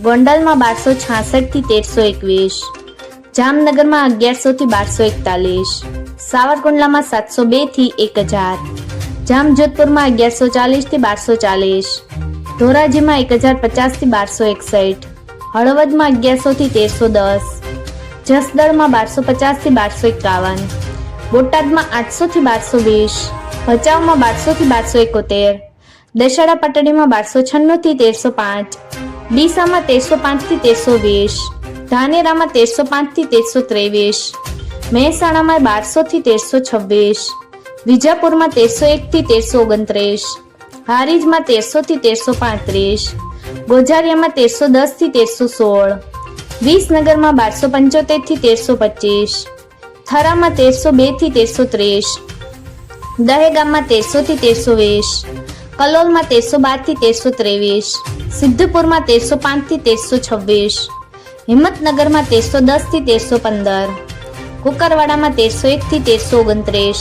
ગોંડલમાં બારસો છાસઠથી તેરસો એકવીસ. જામનગરમાં અગિયારસો થી બારસો એકતાલીસ. સાવરકુંડલામાં સાતસો બેથી એક હજાર. જામજોધપુરમાં અગિયારસો ચાલીસથી બારસો ચાલીસ. ધોરાજીમાં એક હજાર પચાસથી બારસો એકસઠ. હળવદમાં અગિયારસો થી તેરસો દસ. જસદળમાં બારસો પચાસથી બારસો એકાવન. બોટાદમાં આઠસો થી બારસો વીસ. ભચાઉમાં બારસો થી બારસો એકોતેર. દશેરા પટડીમાં બારસો છન્નું થી તેરસો પાંચ. ડીસામાં તેરસો પાંચથી તેરસો વીસ, ધાનેરામાં તેરસો પાંચથી તેરસો ત્રેવીસ, મહેસાણામાં બારસો થી તેરસો છવ્વીસ, વિજાપુરમાં તેરસો એક થી તેરસો ઓગણત્રીસ, હારીજમાં તેરસો થી તેરસો પાંત્રીસ ગોઝારિયામાં તેરસો દસથી તેરસો સોળ, વિસનગરમાં બારસો પંચોતેરથી તેરસો પચીસ, થરામાં તેરસો બેથી તેરસો ત્રીસ, દહેગામમાં તેરસો થી તેરસો વીસ કલોલમાં તેરસો બારથી તેરસો ત્રેવીસ, સિદ્ધપુરમાં તેરસો પાંચથી તેરસો છવ્વીસ, હિંમતનગરમાં તેરસો દસથી તેરસો પંદર, કુકરવાડામાં તેરસો એક થી તેરસો ઓગણત્રીસ,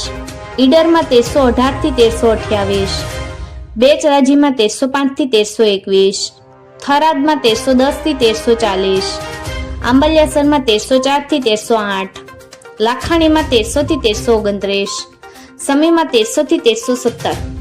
ઈડરમાં તેરસો અઢારથી તેરસો અઠ્યાવીસ, બેચરાજીમાં તેરસો પાંચથી તેરસો એકવીસ, થરાદમાં તેરસો દસથી તેરસો ચાલીસ, આંબલિયાસરમાં તેરસો ચારથી તેરસો આઠ, લાખાણીમાં તેરસો થી તેરસો ઓગણત્રીસ, સમીમાં તેરસો થી તેરસો સત્તર.